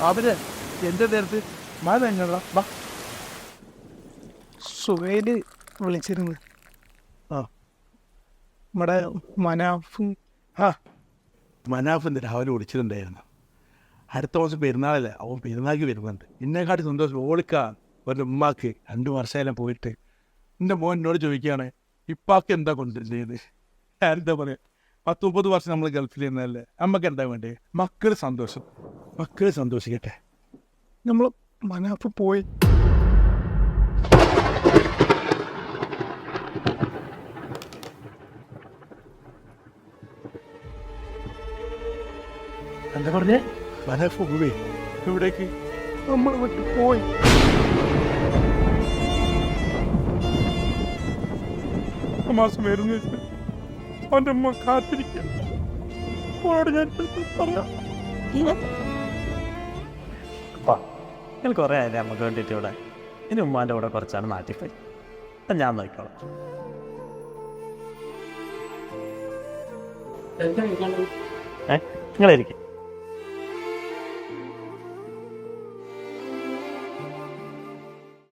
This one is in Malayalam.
അവർ എന്റെ നേരത്ത് മഴ തന്നെയുള്ള വാ. സുഹേൽ വിളിച്ചിരുന്നു. ആ. നമ്മുടെ മനാഫും. ആ. മനാഫിന്റെ രാവിലെ വിളിച്ചിട്ടുണ്ടായിരുന്നു. അടുത്ത മാസം പെരുന്നാളല്ലേ? അവൻ പെരുന്നാൾക്ക് വരുന്നുണ്ട്. എന്നെക്കാട്ടി സന്തോഷം. ഓളിക്ക ഒരു ഉമ്മാക്ക് രണ്ട് വർഷമായാലും പോയിട്ട്. എന്റെ മോൻ എന്നോട് ചോദിക്കുകയാണ് ഇപ്പാക്ക് എന്താ കൊണ്ടുവരുന്നത് എന്താ പറയുക പത്ത് മുപ്പത് വർഷം നമ്മൾ ഗൾഫിൽ ഇരുന്നല്ലേ നമുക്ക് എന്താ വേണ്ടേ? മക്കൾ സന്തോഷം. മക്കൾ സന്തോഷിക്കട്ടെ. നമ്മൾ മനാഫ് പോയി. എന്താ പറഞ്ഞേ? മനാഫ് പോവേ ഇവിടേക്ക് നമ്മൾ വിട്ട് പോയി. മാസം വരുന്ന അവന്റെ അമ്മ കാത്തിരിക്കുക. അവളോട് ഞാൻ പറയാം നിങ്ങൾ കുറേ ആയില്ലേ നമുക്ക് വേണ്ടിയിട്ട് ഇവിടെ? ഇനി ഉമ്മാന്റെ കൂടെ കുറച്ചാണ് നാട്ടിപ്പോയി. അത് ഞാൻ നോക്കിക്കോളാം. ഏ? നിങ്ങളിരിക്കും